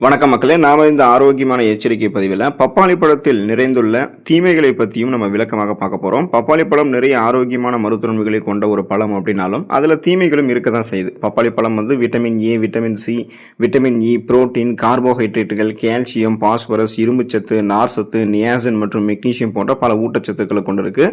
வணக்கம் மக்களே நாம இந்த ஆரோக்கியமான எச்சரிக்கை பதிவில் பப்பாளி பழத்தில் நிறைந்துள்ள தீமைகளை பற்றியும் நம்ம விளக்கமாக பார்க்க போகிறோம் பப்பாளி பழம் நிறைய ஆரோக்கியமான மருத்துவன்மைகளை கொண்ட ஒரு பழம் அப்படின்னாலும் அதில் தீமைகளும் இருக்க தான் செய்யுது. பப்பாளி பழம் வந்து vitamin A vitamin C vitamin E protein கார்போஹைட்ரேட்டுகள் calcium phosphorus இரும்புச்சத்து நார்சத்து நியாசின் மற்றும் மெக்னீசியம் போன்ற பல ஊட்டச்சத்துக்களை கொண்டிருக்கு.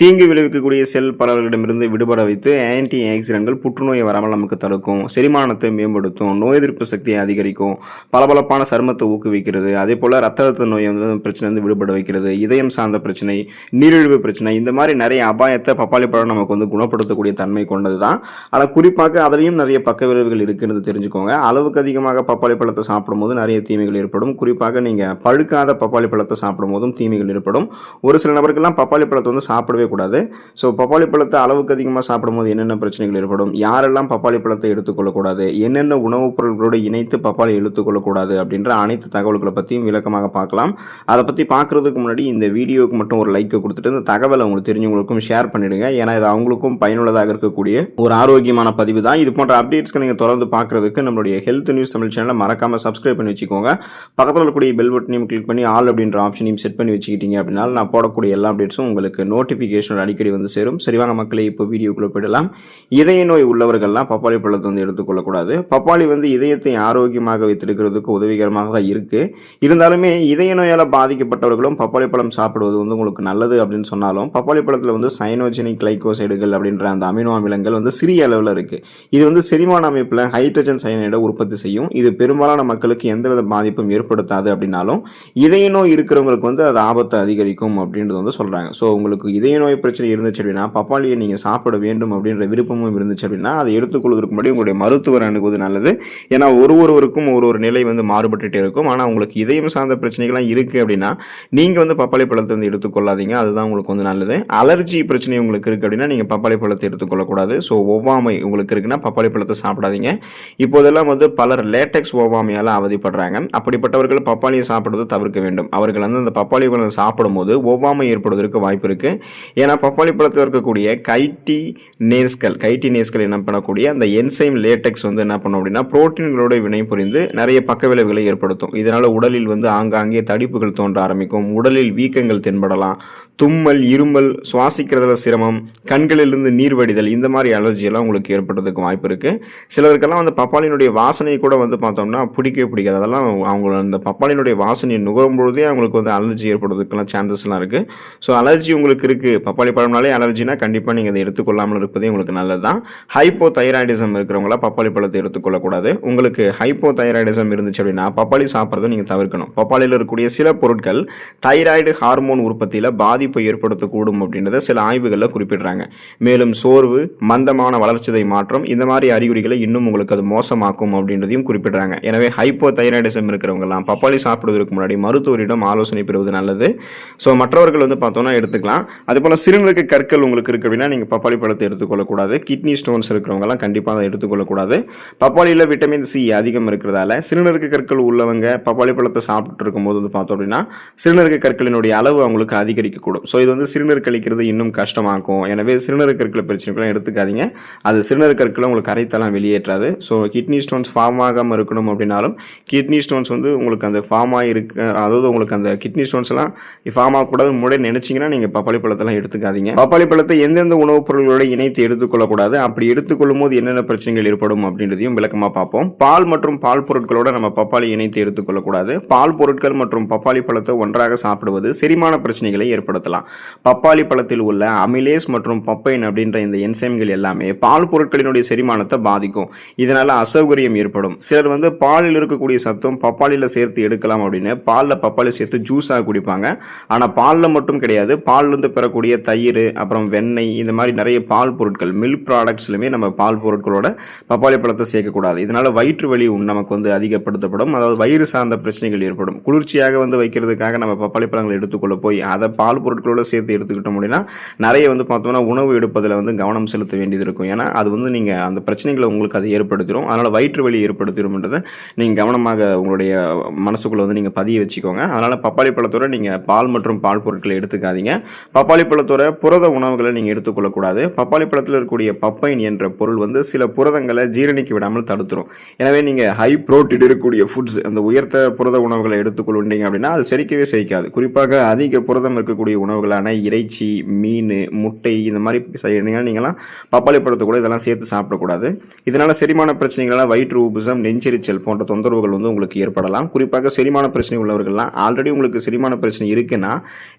தீங்கு விளைவிக்கக்கூடிய செல் பலர்களிடமிருந்து விடுபட வைத்து ஆன்டி ஆக்சிடென்ட்கள் புற்றுநோயை வராமல் நமக்கு தடுக்கும் செரிமானத்தை மேம்படுத்தும் நோய் எதிர்ப்பு சக்தியை அதிகரிக்கும் பல பளபளப்பான சருமத்தை ஊக்குவிக்கிறது அதே போல் ரத்த அழுத்த நோய் வந்து பிரச்சனை வந்து விடுபட வைக்கிறது இதயம் சார்ந்த பிரச்சனை நீரிழிவு பிரச்சனை இந்த மாதிரி நிறைய அபாயத்தை பப்பாளி பழம் நமக்கு வந்து குணப்படுத்தக்கூடிய தன்மை கொண்டது தான் ஆனால் குறிப்பாக அதுலேயும் நிறைய பக்க விளைவுகள் இருக்குன்னு தெரிஞ்சுக்கோங்க. அளவுக்கு அதிகமாக பப்பாளி பழத்தை சாப்பிடும்போது நிறைய தீமைகள் ஏற்படும். குறிப்பாக நீங்கள் பழுக்காத பப்பாளி பழத்தை சாப்பிடும்போதும் தீமைகள் ஏற்படும். ஒரு சில நபருக்கெல்லாம் பப்பாளி பழத்தை வந்து சாப்பிடவே கூடாது. ஸோ பப்பாளி பழத்தை அளவுக்கு அதிகமாக சாப்பிடும்போது என்னென்ன பிரச்சனைகள் ஏற்படும்? யாரெல்லாம் பப்பாளி பழத்தை எடுத்துக்கொள்ளக்கூடாது? என்னென்ன உணவுப் பொருட்களோடு இணைத்து பப்பாளி எடுத்துக்கொள்ளக்கூடாது? அப்படின்ற அனைத்து தகவல்களை பற்றியும் விளக்கமாக பார்க்கலாம். அதை பற்றி பார்க்குறதுக்கு முன்னாடி இந்த வீடியோவுக்கு மட்டும் ஒரு லைக்கை கொடுத்துட்டு இந்த தகவலை உங்களுக்கு தெரிஞ்சவங்களுக்கும் ஷேர் பண்ணிவிடுங்க ஏன்னா இது அவங்களுக்கும் பயனுள்ளதாக இருக்கக்கூடிய ஒரு ஆரோக்கியமான பதிவு தான். இது போன்ற அப்டேட்ஸ்க்கு நீங்கள் தொடர்ந்து பார்க்குறதுக்கு நம்மளுடைய ஹெல்த் நியூஸ் தமிழ் சேனலை மறக்காமல் சப்ஸ்கிரைப் பண்ணி வச்சுக்கோங்க. பக்கத்தில் இருக்கக்கூடிய பெல் பட்டனையும் கிளிக் பண்ணி ஆல் அப்படின்ற ஆப்ஷனையும் செட் பண்ணி வச்சுக்கிட்டீங்க அப்படின்னா நான் போடக்கூடிய எல்லா அப்டேட்ஸும் உங்களுக்கு நோட்டிஃபிகேஷன் அடிக்கடி வந்து சேரும். சரிவாங்க மக்களை இப்போ வீடியோக்குள்ளே போயிடலாம். இதய நோய் உள்ளவர்கள்லாம் பப்பாளி பழத்தை வந்து எடுத்துக்கொள்ளக்கூடாது. பப்பாளி வந்து இதயத்தை ஆரோக்கியமாக வைத்திருக்கிறதுக்கு உதவிகரமாக தான் இருக்குது இருந்தாலுமே இதய நோயால் பாதிக்கப்பட்டவர்களும் பப்பாளி பழம் சாப்பிடுவது வந்து உங்களுக்கு நல்லது அப்படின்னு சொன்னாலும் பப்பாளி பழத்தில் வந்து சைனோஜெனிக் கிளைகோசைடுகள் அப்படின்ற அந்த அமினோ அமிலங்கள் வந்து சிறிய அளவில் இருக்குது இது வந்து செரிமான அமைப்பில் ஹைட்ரஜன் சைனைடை உற்பத்தி செய்யும். இது பெரும்பாலான மக்களுக்கு எந்தவித பாதிப்பும் ஏற்படுத்தாது அப்படின்னாலும் இதய நோய் இருக்கிறவங்களுக்கு வந்து அது ஆபத்தை அதிகரிக்கும் அப்படின்றது வந்து சொல்கிறாங்க ஸோ உங்களுக்கு இதய நோய் பிரச்சனை இருந்துச்சு அப்படின்னா பப்பாளியை நீங்கள் சாப்பிட வேண்டும் அப்படின்ற விருப்பமும் இருந்துச்சு அப்படின்னா அதை எடுத்துக்கொள்வதற்கு முன்னாடி உங்களுடைய மருத்துவர் அணுகுவது நல்லது. ஏன்னா ஒரு ஒருவருக்கும் ஒரு ஒரு நிலை வந்து மாறுபட்டுகிட்டே இருக்கும். ஆனால் உங்களுக்கு இதயம் சார்ந்த பிரச்சனைகள்லாம் இருக்குது அப்படின்னா நீங்கள் வந்து பப்பாளி பழத்தை வந்து எடுத்துக்கொள்ளாதீங்க. அதுதான் உங்களுக்கு வந்து நல்லது. அலர்ஜி பிரச்சனை உங்களுக்கு இருக்குது அப்படின்னா நீங்கள் பப்பாளி பழத்தை எடுத்துக்கொள்ளக்கூடாது. ஸோ ஒவ்வாமை உங்களுக்கு இருக்குன்னா பப்பாளி பழத்தை சாப்பிடாதீங்க. இப்போதெல்லாம் வந்து பலர் லேட்டெக்ஸ் ஒவ்வாமையால் அவதிப்படுறாங்க. அப்படிப்பட்டவர்கள் பப்பாளியை சாப்பிடுவதை தவிர்க்க வேண்டும். அவர்கள் வந்து அந்த பப்பாளி பழத்தை சாப்பிடும்போது ஒவ்வாமை ஏற்படுவதற்கு வாய்ப்பு இருக்குது ஏன்னா பப்பாளி பழத்தில் இருக்கக்கூடிய கைட்டி நேஸ்கள் கைட்டி நேஸ்கள் என்ன பண்ணக்கூடிய அந்த என்சைம் லேட்டெக்ஸ் வந்து என்ன பண்ணும் அப்படின்னா புரோட்டீன்களோட வினை புரிந்து நிறைய பக்க பக்க விளைவுகளை ஏற்படுத்தும். இதனால் உடலில் வந்து ஆங்காங்கே தடிப்புகள் தோன்ற ஆரம்பிக்கும். உடலில் வீக்கங்கள் தென்படலாம். தும்மல் இருமல் சுவாசிக்கிறதுல சிரமம் கண்களிலிருந்து நீர் வடிதல் இந்த மாதிரி அலர்ஜியெல்லாம் உங்களுக்கு ஏற்படுறதுக்கு வாய்ப்பு இருக்குது சிலருக்கெல்லாம் வந்து பப்பாளினுடைய வாசனை கூட வந்து பார்த்தோம்னா பிடிக்கவே பிடிக்காது. அதெல்லாம் அவங்க அந்த பப்பாளினுடைய வாசனையை நுகரும் பொழுதே அவங்களுக்கு வந்து அலர்ஜி ஏற்படுறதுக்கெல்லாம் சான்சஸ்லாம் இருக்குது ஸோ அலர்ஜி உங்களுக்கு இருக்குது பப்பாளி பழம்னாலே அலர்ஜினா கண்டிப்பாக நீங்கள் அதை எடுத்துக்கொள்ளாமல் இருப்பதே உங்களுக்கு நல்லது தான் ஹைப்போ தைராய்டிசம் இருக்கிறவங்களாம் பப்பாளி பழத்தை எடுத்துக்கொள்ளக்கூடாது. உங்களுக்கு ஹைப்போ தைராய்டிசம் இருந்துச்சு அப்படின்னா பப்பாளி சாப்பிட்றதை நீங்கள் தவிர்க்கணும். பப்பாளியில் இருக்கக்கூடிய சில பொருட்கள் தைராய்டு ஹார்மோன் உற்பத்தியில் பாதிப்பை ஏற்படுத்தக்கூடும் அப்படின்றத சில ஆய்வுகளில் குறிப்பிடுறாங்க. மேலும் சோர்வு மந்தமான வளர்ச்சிதை மாற்றம் இந்த மாதிரி அறிகுறிகளை இன்னும் உங்களுக்கு அது மோசமாக்கும் அப்படின்றதையும் குறிப்பிடுறாங்க. எனவே ஹைப்போ தைராய்டிசம் இருக்கிறவங்கலாம் பப்பாளி சாப்பிடுவதற்கு முன்னாடி மருத்துவரிடம் ஆலோசனை பெறுவது நல்லது. ஸோ மற்றவர்கள் வந்து பார்த்தோன்னா எடுத்துக்கலாம். அதுபோல் சிறுநீரக கற்கள் உங்களுக்கு இருக்குது அப்படின்னா நீங்கள் பப்பாளி பழத்தை எடுத்துக்கொள்ளக்கூடாது. கிட்னி ஸ்டோன்ஸ் இருக்கிறவங்கலாம் கண்டிப்பாக அதை எடுத்துக்கொள்ளக்கூடாது. பப்பாளியில் விட்டமின் சி அதிகம் இருக்கிறதால சிறுநீரக கற்கள் உள்ளவங்க பப்பாளி பழத்தை சாப்பிட்டு இருக்கும்போது வந்து பார்த்தோம் அப்படின்னா சிறுநீரக கற்களினுடைய அளவு அவங்களுக்கு அதிகரிக்கக்கூடும். ஸோ இது வந்து சிறுநீர் கழிக்கிறது இன்னும் கஷ்டமாக்கும். எனவே சிறுநீரக கற்கள் பிரச்சனைகள்லாம் எடுத்துக்காதீங்க. அது சிறுநீரக கற்களை உங்களுக்கு கரைத்தெல்லாம் வெளியேற்றாது. ஸோ கிட்னி ஸ்டோன்ஸ் ஃபார்ம் ஆகாமல் இருக்கணும் அப்படின்னாலும் கிட்னி ஸ்டோன்ஸ் வந்து உங்களுக்கு அந்த ஃபார்ம் ஆகிருக்க அதாவது உங்களுக்கு அந்த கிட்னி ஸ்டோன்ஸ்லாம் ஃபார்ம் ஆகக்கூடாது முன்னாடி நினச்சிங்கன்னா நீங்கள் பப்பாளி பழத்தெல்லாம் எடுத்துக்காதீங்க. பப்பாளி பழத்தை எந்தெந்த உணவுப் பொருட்களோட இணைத்து எடுத்துக்கொள்ளக்கூடாது? அப்படி எடுத்துக்கொள்ளும் போது என்னென்ன பிரச்சனைகள் ஏற்படும் அப்படின்றதையும் விளக்கமாக பார்ப்போம். பால் மற்றும் பால் பொருட்களோட நம்ம பப்பாளி இணைத்து எடுத்துக்கொள்ளக்கூடாது பால் பொருட்கள் மற்றும் பப்பாளி பழத்தை ஒன்றாக சாப்பிடுவது செரிமான பிரச்சனைகளை ஏற்படுத்தலாம். பப்பாளி பழத்தில் உள்ள அமிலேஸ் மற்றும் பப்பைன் அப்படின்ற இந்த என்சைம்கள் எல்லாமே பால் பொருட்களினுடைய செரிமானத்தை பாதிக்கும். இதனால் அசௌகரியம் ஏற்படும். சிலர் வந்து பாலில் இருக்கக்கூடிய சத்தம் பப்பாளியில் சேர்த்து எடுக்கலாம் அப்படின்னு பாலில் பப்பாளி சேர்த்து ஜூஸாக குடிப்பாங்க. ஆனால் பாலில் மட்டும் கிடையாது. பால்லேருந்து பெறக்கூடிய தயிர் அப்புறம் வெண்ணெய் இந்த மாதிரி நிறைய பால் பொருட்கள் மில்க் ப்ராடக்ட்ஸ்லையுமே நம்ம பால் பொருட்களோட பப்பாளி பழத்தை சேர்க்கக்கூடாது. இதனால் வயிற்று வலி நமக்கு வந்து அதிகப்படுத்தும். அதிகப்படுத்தப்படும் அதாவது வயிறு சார்ந்த பிரச்சனைகள் ஏற்படும். குளிர்ச்சியாக வந்து வைக்கிறதுக்காக நம்ம பப்பாளி பழங்களை எடுத்துக்கொள்ள போய் அதை பால் பொருட்களோட சேர்த்து எடுத்துக்கிட்டோம் அப்படின்னா நிறைய வந்து பார்த்தோம்னா உணவு எடுப்பதில் வந்து கவனம் செலுத்த வேண்டியது இருக்கும். ஏன்னா அது வந்து நீங்கள் அந்த பிரச்சனைகளை உங்களுக்கு அது ஏற்படுத்திடும் அதனால் வயிற்று வலி ஏற்படுத்திடும்ன்றதை நீங்கள் கவனமாக உங்களுடைய மனசுக்குள்ளே வந்து நீங்கள் பதிய வச்சுக்கோங்க. அதனால் பப்பாளி பழத்தோட நீங்கள் பால் மற்றும் பால் பொருட்களை எடுத்துக்காதீங்க. பப்பாளி பழத்தோட புரத உணவுகளை நீங்கள் எடுத்துக்கொள்ளக்கூடாது. பப்பாளி பழத்தில் இருக்கக்கூடிய பப்பைன் என்ற பொருள் வந்து சில புரதங்களை ஜீரணிக்க விடாமல் தடுத்துரும். எனவே நீங்கள் ஹை புரோட்டீன் இருக்கக்கூடிய இருக்கக்கூடிய ஃபுட்ஸ் அந்த உயர்த்த புரத உணவுகளை எடுத்துக்கொள்வீங்க அப்படின்னா அது செரிக்கவே செரிக்காது. குறிப்பாக அதிக புரதம் இருக்கக்கூடிய உணவுகளான இறைச்சி மீன் முட்டை இந்த மாதிரி செய்யறீங்கன்னா நீங்களாம் பப்பாளி பழத்தை கூட இதெல்லாம் சேர்த்து சாப்பிடக்கூடாது. இதனால் செரிமான பிரச்சனைகளால் வயிற்று உபுசம் நெஞ்செரிச்சல் போன்ற தொந்தரவுகள் வந்து உங்களுக்கு ஏற்படலாம். குறிப்பாக செரிமான பிரச்சனை உள்ளவர்கள்லாம் ஆல்ரெடி உங்களுக்கு செரிமான பிரச்சனை இருக்குன்னா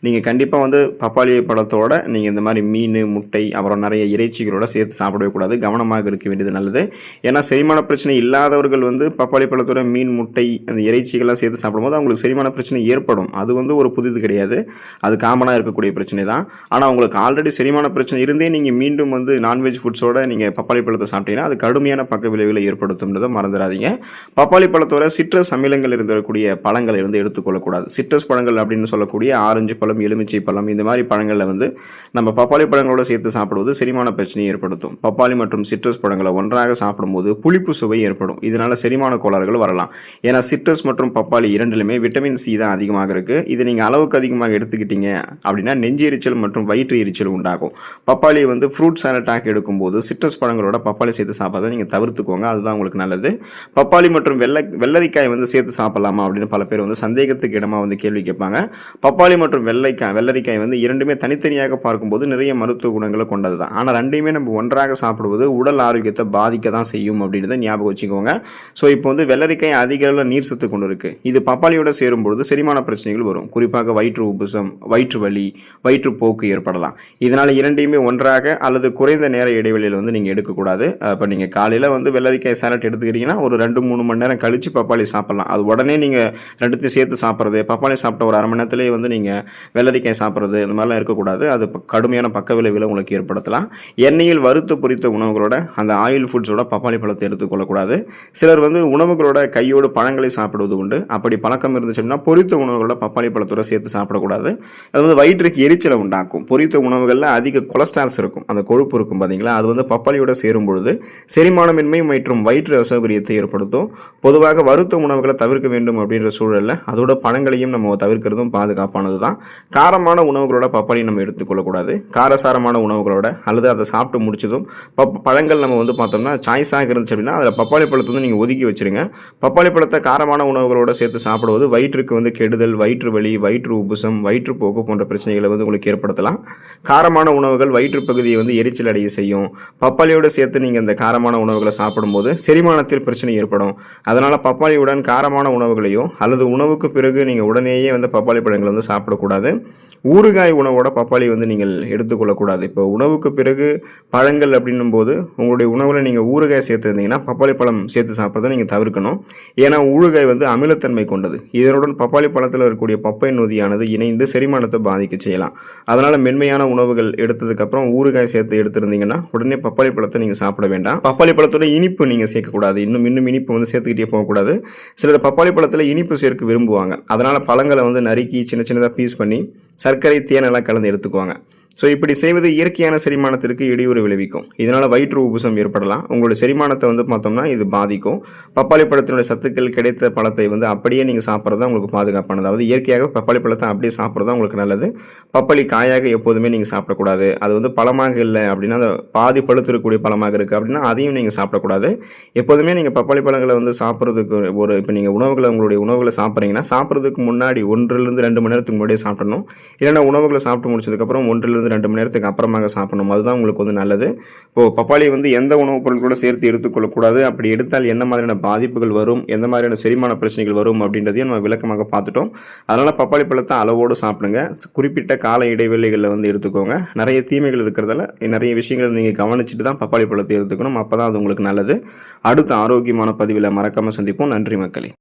நீங்கள் கண்டிப்பாக வந்து பப்பாளி பழத்தோட நீங்கள் இந்த மாதிரி மீன் முட்டை அப்புறம் நிறைய இறைச்சிகளோட சேர்த்து சாப்பிடவே கூடாது. கவனமாக இருக்க வேண்டியது நல்லது. ஏன்னா செரிமான பிரச்சனை இல்லாதவர்கள் வந்து பப்பாளி பழத்தோட மீன் முட்டை அந்த இறைச்சிகள்லாம் சேர்த்து சாப்பிடும்போது அவங்களுக்கு செரிமான பிரச்சனை ஏற்படும். அது வந்து ஒரு புதிது கிடையாது. அது காமனாக இருக்கக்கூடிய பிரச்சனை தான். ஆனால் உங்களுக்கு ஆல்ரெடி செரிமான பிரச்சனை இருந்தே நீங்கள் மீண்டும் வந்து நான்வெஜ் ஃபுட்ஸோட நீங்கள் பப்பாளி பழத்தை சாப்பிட்டீங்கன்னா அது கடுமையான பக்க விளைவுகளை ஏற்படுத்தும்ன்றதை மறந்துடாதீங்க. பப்பாளி பழத்தோட சிட்ரஸ் அமிலங்கள் இருந்தக்கூடிய பழங்களை வந்து எடுத்துக்கொள்ளக்கூடாது. சிட்ரஸ் பழங்கள் அப்படின்னு சொல்லக்கூடிய ஆரஞ்சு பழம் எலுமிச்சை பழம் இந்த மாதிரி பழங்களில் வந்து நம்ம பப்பாளி பழங்களோட சேர்த்து சாப்பிடுவது செரிமான பிரச்சனையை ஏற்படுத்தும். பப்பாளி மற்றும் சிட்ரஸ் பழங்களை ஒன்றாக சாப்பிடும்போது புளிப்பு சுவை ஏற்படும். இதனால் செரிமான கோளாறுகள் வரலாம். ஏன்னா சிட்ரஸ் மற்றும் பப்பாளி இரண்டிலுமே விட்டமின் சி தான் அதிகமாக இருக்குது இது நீங்கள் அளவுக்கு அதிகமாக எடுத்துக்கிட்டீங்க அப்படின்னா நெஞ்சு எரிச்சல் மற்றும் வயிற்று எரிச்சல் உண்டாகும். பப்பாளி வந்து ஃப்ரூட் சாலட்டாக எடுக்கும்போது சிட்ரஸ் பழங்களோட பப்பாளி சேர்த்து சாப்பிட்றதை நீங்கள் தவிர்த்துக்கோங்க. அதுதான் உங்களுக்கு நல்லது. பப்பாளி மற்றும் வெள்ளை வெள்ளரிக்காய் வந்து சேர்த்து சாப்பிடலாமா அப்படின்னு பல பேர் வந்து சந்தேகத்துக்கு இடமாக வந்து கேள்வி கேட்பாங்க. பப்பாளி மற்றும் வெள்ளைக்காய் வெள்ளரிக்காய் வந்து இரண்டுமே தனித்தனியாக பார்க்கும்போது நிறைய மருத்துவ குணங்களை கொண்டது தான் ஆனால் ரெண்டையுமே நம்ம ஒன்றாக சாப்பிடுவது உடல் ஆரோக்கியத்தை பாதிக்க தான் செய்யும் அப்படின்றத ஞாபகம் வச்சுக்கோங்க. ஸோ இப்போ வந்து வெள்ளரிக்காய் அதிக அளவில் நீர் சத்து கொண்டு இது பப்பாளியோட சேரும்பொழுது செரிமான பிரச்சனைகள் வரும். குறிப்பாக வயிற்று உபசம் வயிற்று வலி வயிற்றுப்போக்கு ஏற்படலாம். இதனால் இரண்டையுமே ஒன்றாக அல்லது குறைந்த நேர இடைவெளியில் வந்து நீங்கள் எடுக்கக்கூடாது. இப்போ நீங்கள் காலையில் வந்து வெள்ளரிக்காய் சாலட் எடுத்துக்கிறீங்கன்னா ஒரு ரெண்டு மூணு மணி நேரம் கழித்து பப்பாளி சாப்பிட்லாம். அது உடனே நீங்கள் ரெண்டுத்தையும் சேர்த்து சாப்பிட்றது பப்பாளி சாப்பிட்ட ஒரு அரை மணி நேரத்துலேயே வந்து நீங்கள் வெள்ளரிக்காய் சாப்பிட்றது இந்த மாதிரிலாம் இருக்கக்கூடாது. அது கடுமையான பக்க விளைவுகளை உங்களுக்கு ஏற்படுத்தலாம். எண்ணெயில் வறுத்து பொரித்த உணவுகளோட அந்த ஆயில் ஃபுட்ஸோட பப்பாளி பழத்தை எடுத்துக்கொள்ளக்கூடாது. சிலர் வந்து உணவுகளோட கையோடு பழங்களை சாப்பிடுவது உண்டு. அப்படி பழக்கம் இருந்துச்சுன்னா பொரித்த உணவுகளோட பப்பாளி பழத்தோட சேர்த்து சாப்பிடக்கூடாது. அது வந்து வயிற்றுக்கு எரிச்சலை உண்டாக்கும். பொரித்த உணவுகளில் அதிக கொலஸ்ட்ரால்ஸ் இருக்கும். அந்த கொழுப்பு இருக்கும் பார்த்தீங்களா அது வந்து பப்பாளியோட சேரும் பொழுது செரிமானமின்மை மற்றும் வயிற்று அசௌகரியத்தை ஏற்படுத்தும். பொதுவாக வறுத்த உணவுகளை தவிர்க்க வேண்டும் அப்படின்ற சூழலில் அதோட பழங்களையும் நம்ம தவிர்க்கிறதும் பாதுகாப்பானது தான் காரமான உணவுகளோட பப்பாளி நம்ம எடுத்துக்கொள்ளக்கூடாது. காரசாரமான உணவுகளோட அல்லது அதை சாப்பிட்டு முடிச்சதும் பப் பழங்கள் நம்ம வந்து பார்த்தோம்னா சாய்ஸாக இருந்துச்சு அப்படின்னா அதில் பப்பாளி பழத்தை வந்து நீங்கள் ஒதுக்கி வச்சுருங்க. பப்பாளி பழத்தை காரமான உணவுகளோடு சேர்த்து சாப்பிடுவது வயிற்றுக்கு வந்து கெடுதல் வயிற்று வலி வயிற்று உபுசம் வயிற்றுப்போக்கு போன்ற பிரச்சனைகளை வந்து உங்களுக்கு ஏற்படுத்தலாம். காரமான உணவுகள் வயிற்று பகுதியை வந்து எரிச்சல் அடைய செய்யும். பப்பாளியோடு சேர்த்து நீங்கள் இந்த காரமான உணவுகளை சாப்பிடும்போது செரிமானத்தில் பிரச்சனை ஏற்படும். அதனால் பப்பாளியுடன் காரமான உணவுகளையோ அல்லது உணவுக்கு பிறகு நீங்கள் உடனேயே வந்து பப்பாளி பழங்களை வந்து சாப்பிடக்கூடாது. ஊறுகாய் உணவோட பப்பாளி வந்து நீங்கள் எடுத்துக்கொள்ளக்கூடாது. இப்போ உணவுக்கு பிறகு பழங்கள் அப்படின்னும் போது உங்களுடைய உணவில் நீங்கள் ஊறுகாய் சேர்த்துருந்தீங்கன்னா பப்பாளி பழம் சேர்த்து சாப்பிட்றதை நீங்கள் தவிர்க்கணும். ஏன்னா ஊழுகாய் வந்து அமிலத்தன்மை கொண்டது. இதனுடன் பப்பாளி பழத்தில் இருக்கக்கூடிய பப்பை நொதியானது இணைந்து செரிமானத்தை பாதிக்க செய்யலாம். அதனால் மென்மையான உணவுகள் எடுத்ததுக்கப்புறம் ஊறுகாய் சேர்த்து எடுத்திருந்தீங்கன்னா உடனே பப்பாளி பழத்தை நீங்கள் சாப்பிட வேண்டாம். பப்பாளி பழத்தோட இனிப்பு நீங்கள் சேர்க்கக்கூடாது. இன்னும் இன்னும் இனிப்பு வந்து சேர்த்துக்கிட்டே போகக்கூடாது. சிலர் பப்பாளி பழத்தில் இனிப்பு சேர்க்க விரும்புவாங்க. அதனால் பழங்களை வந்து நறுக்கி சின்ன சின்னதாக பீஸ் பண்ணி சர்க்கரை தேனெல்லாம் கலந்து எடுத்துக்குவாங்க. ஸோ இப்படி செய்வது இயற்கையான செரிமானத்திற்கு இடையூறு விளைவிக்கும். இதனால் வயிற்று உபுசம் ஏற்படலாம். உங்களுடைய செரிமானத்தை வந்து பார்த்தோம்னா இது பாதிக்கும். பப்பாளி பழத்தினுடைய சத்துக்கள் கிடைத்த பழத்தை வந்து அப்படியே நீங்கள் சாப்பிட்றது தான் உங்களுக்கு பாதுகாப்பானது. அதாவது இயற்கையாக பப்பாளி பழத்தை அப்படியே சாப்பிட்றது தான் உங்களுக்கு நல்லது. பப்பாளி காயாக எப்போதுமே நீங்கள் சாப்பிடக்கூடாது. அது வந்து பழமாக இல்லை அப்படின்னா அந்த பாதி பழுத்திருக்கக்கூடிய பழமாக இருக்குது அப்படின்னா அதையும் நீங்கள் சாப்பிடக்கூடாது. எப்போதுமே நீங்கள் பப்பாளி பழங்களை வந்து சாப்பிட்றதுக்கு ஒரு இப்போ நீங்கள் உணவுகளை உங்களுடைய உணவுகளை சாப்பிட்றீங்கன்னா சாப்பிட்றதுக்கு முன்னாடி ஒன்றிலிருந்து ரெண்டு மணி நேரத்துக்கு முன்னாடியே சாப்பிடணும். இல்லைன்னா உணவுகளை சாப்பிட்டு முடிச்சதுக்கப்புறம் ஒன்றிலிருந்து ரெண்டு மணி நேரத்துக்கு அப்புறமாக சாப்பிடணும். அதுதான் உங்களுக்கு வந்து நல்லது. இப்போது பப்பாளி வந்து எந்த உணவுப் பொருட்களோட சேர்த்து எடுத்துக்கொள்ளக்கூடாது அப்படி எடுத்தால் என்ன மாதிரியான பாதிப்புகள் வரும்? எந்த மாதிரியான செரிமான பிரச்சனைகள் வரும்? அப்படின்றதையும் நம்ம விளக்கமாக பார்த்துட்டோம். அதனால் பப்பாளி பழத்தை அளவோடு சாப்பிடுங்க. குறிப்பிட்ட கால இடைவெளிகளில் வந்து எடுத்துக்கோங்க. நிறைய தீமைகள் இருக்கிறதால நிறைய விஷயங்களை நீங்கள் கவனிச்சுட்டு தான் பப்பாளி பழத்தை எடுத்துக்கணும். அப்போ தான் அது உங்களுக்கு நல்லது. அடுத்த ஆரோக்கியமான பதிவில் மறக்காமல் சந்திப்போம். நன்றி மக்களே.